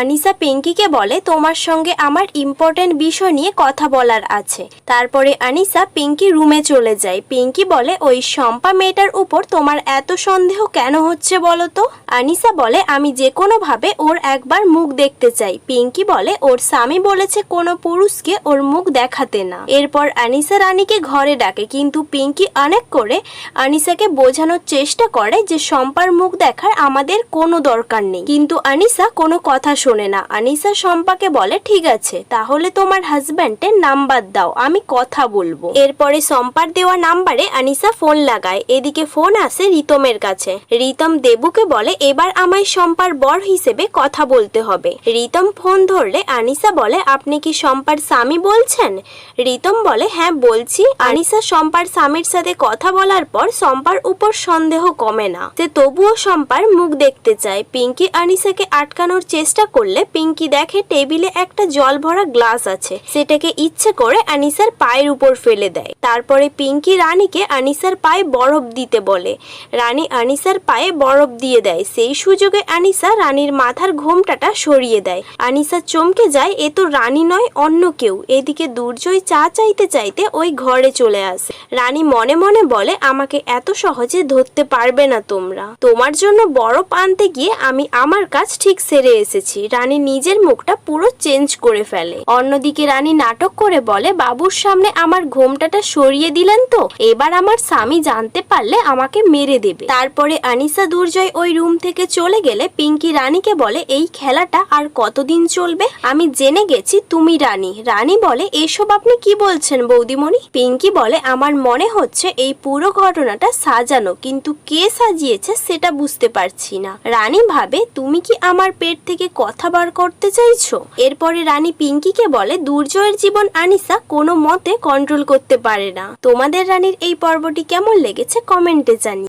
আনিসা পিঙ্কিকে বলে, তোমার সঙ্গে আমার ইম্পর্টেন্ট বিষয় নিয়ে কথা বলার আছে। তারপরে আনিসা পিঙ্কি রুমে চলে যায়। পিঙ্কি বলে, ওই শম্পা মেয়েটার উপর তোমার এত সন্দেহ কেন হচ্ছে বলো তো আনিসা বলে, আমি যে কোনোভাবে ওর একবার মুখ দেখতে চাই। পিঙ্কি বলে, ওর স্বামী বলেছে কোনো পুরুষকে ওর মুখ দেখাতে না। এরপর আনিসা রানীকে ঘরে ডাকে, কিন্তু পিঙ্কি অনেক করে আনিসাকে বোঝানোর চেষ্টা করে যে, শম্পার মুখ দেখার আমাদের কোনো দরকার নেই। কিন্তু আনিসা কোনো কথা শোনে না। আনিসা শম্পাকে বলে, ঠিক আছে, তাহলে তোমার হাজব্যান্ডের নাম্বার দাও, আমি কথা বলব। এরপরে শম্পার দেওয়া নাম্বারে আনিসা ফোন লাগায়। এদিকে ফোন আসে রিতমের কাছে। রিতম দেবুকে বলে, এবার আমায় শম্পার বর হিসেবে কথা বলতে হবে। রিতম ফোন ধরলে আনিসা বলে, আপনি কি শম্পার স্বামী বলছেন? রিতম বলে হ্যাঁ বলছি। আনিসা শম্পার স্বামীর সাথে কথা বলার পর শম্পার উপর সন্দেহ কমে না। সে তবুও শম্পার মুখ দেখতে চায়। পিঙ্কি আনিসাকে আটকানোর চেষ্টা করলে পিঙ্কি দেখে টেবিলে একটা জল ভরা গ্লাস আছে। সেটাকে ইচ্ছে করে আনিসার পায়ের উপর ফেলে দেয়। তারপরে পিঙ্কি রানীকে আনিসার পায়ে বরফ দিতে বলে। রানী আনিসার পায়ে বরফ দিয়ে দেয়। সেই সুযোগে আনিসা রানীর মাথার ঘোমটাটা সরিয়ে দেয়। আনিসা চমকে যায়, এ তো রানী নয়, অন্য কেউ। এদিকে দুর্জয় চা চাইতে চাইতে ওই ঘরে চলে আসে। রানী মনে মনে বলে, আমাকে এত সহজে ধরতে পারবে না তোমরা। তোমার জন্য বরফ আনতে গিয়ে আমি আমার কাজ ঠিক সেরে এসেছি। রানী নিজের মুখটা পুরো চেঞ্জ করে ফেলে। অন্যদিকে রানী নাটক করে বলে, বাবুর সামনে আমার ঘোমটাটা সরিয়ে দিলেন তো, এবার আমার স্বামী জানতে পারলে আমাকে মেরে দেবে। তারপরে আনিসা দুর্জয় ওই রুম থেকে চলে গেলে পিঙ্কি রানীকে বলে, এই খেলাটা আর কতদিন চলবে? আমি জেনে গেছি তুমি রানী। রানী বলে, এসব আপনি কি বলছেন বৌদিমণি? পিঙ্কি বলে, আমার মনে হচ্ছে এই পুরো ঘটনাটা সাজানো, কিন্তু কে সাজিয়েছে সেটা বুঝতে পারছি না। রানী ভাবে, তুমি কি আমার পেট থেকে কথা বার করতে চাইছ? এরপরে রানী পিঙ্কিকে বলে, দুর্জয়ের জীবন আনিসা কোনো মতে কন্ট্রোল করতে পারে না। তোমাদের রানীর এই পর্বটি কেমন লেগেছে কমেন্টে জানি